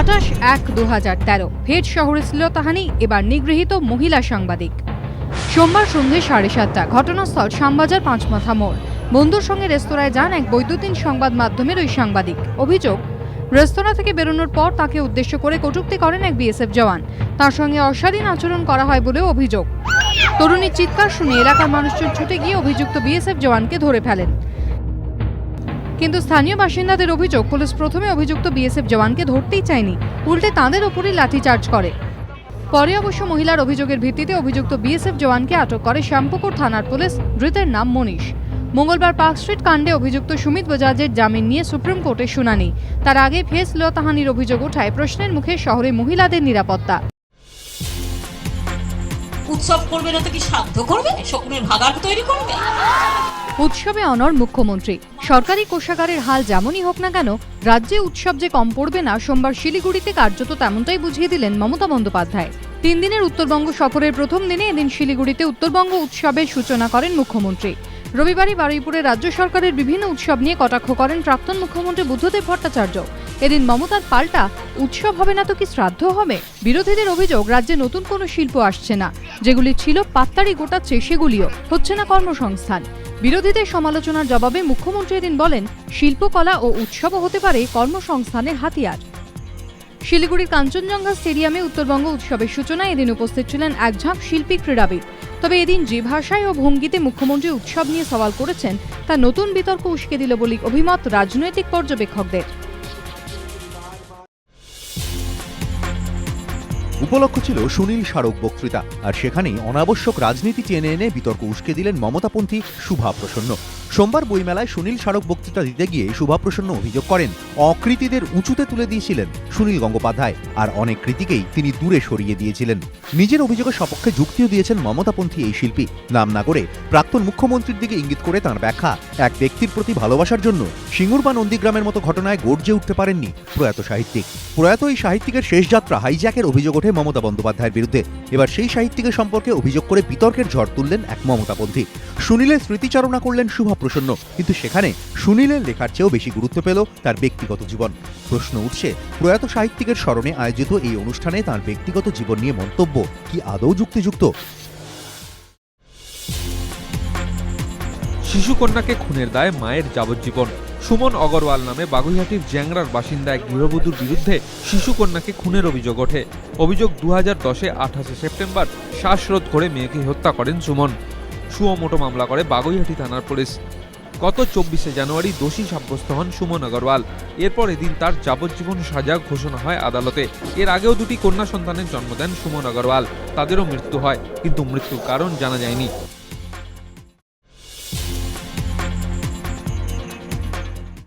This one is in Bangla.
আঠাশ এক দু হাজার তেরো। ভেট শহরে শ্লীলতাহানি এবার নিগৃহীত মহিলা সাংবাদিক। সোমবার সন্ধে সাড়ে সাতটা, ঘটনাস্থল শ্যামবাজার পাঁচমাথা মোড়। বন্ধুর সঙ্গে রেস্তোরাঁয় যান এক বৈদ্যুতিন সংবাদ মাধ্যমের ওই সাংবাদিক। অভিযোগ, রেস্তোরাঁ থেকে বেরোনোর পর তাকে উদ্দেশ্য করে কটূক্তি করেন এক বিএসএফ জওয়ান। তার সঙ্গে অশালীন আচরণ করা হয় বলেও অভিযোগ। তরুণীর চিৎকার শুনে এলাকার মানুষজন ছুটে গিয়ে অভিযুক্ত বিএসএফ জওয়ানকে ধরে ফেলেন। কিন্তু স্থানীয় বাসিন্দাদের অভিযোগ, পুলিশ প্রথমে অভিযুক্ত বিএসএফ জওয়ানকে ধরতেই চায়নি। উল্টে তাঁদের ওপরই লাঠিচার্জ করে। পরে অবশ্য মহিলার অভিযোগের ভিত্তিতে অভিযুক্ত বিএসএফ জওয়ানকে আটক করে শ্যামপুকুর থানার পুলিশ, ধৃতের নাম মনীষ। মঙ্গলবার পার্ক স্ট্রিট কাণ্ডে অভিযুক্ত সুমিত বজাজের জামিন নিয়ে সুপ্রিম কোর্টে শুনানি। তার আগে ফেস লতাহানির অভিযোগ ওঠায় প্রশ্নের মুখে শহরে মহিলাদের নিরাপত্তা। উৎসব করবে না তো কি সাধ্য করবে? শকুনের ভাগার তৈরি করবে? উৎসবে অনর মুখ্যমন্ত্রী। সরকারি কোষাগারের হাল যেমনই হোক না কেন, রাজ্যে উৎসব যে কম পড়বে না, সোমবার শিলিগুড়িতে কার্যত তেমনটাই বুঝিয়ে দিলেন মমতা বন্দ্যোপাধ্যায়। তিন দিনের উত্তরবঙ্গ সফরের প্রথম দিনে এদিন শিলিগুড়িতে উত্তরবঙ্গ উৎসবের সূচনা করেন মুখ্যমন্ত্রী। রবিবারই বারুইপুরে রাজ্য সরকারের বিভিন্ন উৎসব নিয়ে কটাক্ষ করেন প্রাক্তন মুখ্যমন্ত্রী বুদ্ধদেব ভট্টাচার্য। এদিন মমতার পাল্টা, উৎসব হবে না তো কি শ্রাদ্ধ হবে? বিরোধীদের অভিযোগ, রাজ্যে নতুন কোনো শিল্প আসছে না। যেগুলি ছিল পাত্তারি গোটাচ্ছে সেগুলিও হচ্ছে না কর্মসংস্থান। বিরোধীদের সমালোচনার জবাবে মুখ্যমন্ত্রী এদিন বলেন, শিল্পকলা ও উৎসবও হতে পারে কর্মসংস্থানের হাতিয়ার। শিলিগুড়ির কাঞ্চনজঙ্ঘা স্টেডিয়ামে উত্তরবঙ্গ উৎসবের সূচনায় এদিন উপস্থিত ছিলেন একঝাঁক শিল্পী ক্রীড়াবিদ। তবে এদিন যে ভাষায় ও ভঙ্গিতে মুখ্যমন্ত্রী উৎসব নিয়ে সওয়াল করেছেন, তা নতুন বিতর্ক উস্কে দিল বলে অভিমত রাজনৈতিক পর্যবেক্ষকদের। উপলক্ষ ছিল সুনীল স্মারক বক্তৃতা। আর সেখানেই অনাবশ্যক রাজনীতি টেনে এনে বিতর্ক উস্কে দিলেন মমতাপন্থী শুভা প্রসন্ন। সোমবার বইমেলায় সুনীল স্মারক বক্তৃতা দিতে গিয়ে শুভা প্রসন্ন অভিযোগ করেন, অকৃতীদের উঁচুতে তুলে দিয়েছিলেন সুনীল গঙ্গোপাধ্যায় আর অনেক কৃতিকেই তিনি দূরে সরিয়ে দিয়েছিলেন। নিজের অভিযোগের সপক্ষে যুক্তিও দিয়েছেন মমতাপন্থী এই শিল্পী। নাম না করে প্রাক্তন মুখ্যমন্ত্রীর দিকে ইঙ্গিত করে তাঁর ব্যাখ্যা, এক ব্যক্তির প্রতি ভালোবাসার জন্য সিঙ্গুর বা নন্দীগ্রামের মতো ঘটনায় গর্জে উঠতে পারেননি প্রয়াত সাহিত্যিক। প্রয়াত এই সাহিত্যিকের শেষ যাত্রা হাইজ্যাকের অভিযোগ ওঠে মমতা বন্দ্যোপাধ্যায়ের বিরুদ্ধে। এবার সেই সাহিত্যিকের সম্পর্কে অভিযোগ করে বিতর্কের ঝড় তুললেন এক মমতাপন্থী। সুনীলের স্মৃতিচারণা করলেন শুভা প্রসন্ন। কিন্তু সেখানে সুনীলের লেখার চেয়েও বেশি গুরুত্ব পেল তার ব্যক্তিগত জীবন। প্রশ্ন উঠছে, প্রয়াত সাহিত্যিকের স্মরণে আয়োজিত এই অনুষ্ঠানে তার ব্যক্তিগত জীবন নিয়ে মন্তব্য কি আদৌ যুক্তিযুক্ত? শিশুকন্যাকে খুনের দায় মায়ের যাবজ্জীবন। সুমন অগরওয়াল নামে বাগুইহাটির জ্যাংরার বাসিন্দা এক গৃহবধূর বিরুদ্ধে শিশুকন্যাকে খুনের অভিযোগ ওঠে। অভিযোগ দু হাজার দশে আঠাশে সেপ্টেম্বর, শ্বাসরোধ করে মেয়েকে হত্যা করেন সুমন। সুমোটো মামলা করে বাগুইহাটি থানার পুলিশ। গত চব্বিশে জানুয়ারি দোষী সাব্যস্ত হন সুমন আগরওয়াল। এরপর এদিন তার যাবজ্জীবন সাজা ঘোষণা হয় আদালতে। এর আগেও দুটি কন্যা সন্তানের জন্ম দেন সুমন আগরওয়াল। তাদেরও মৃত্যু হয়, কিন্তু মৃত্যুর কারণ জানা যায়নি।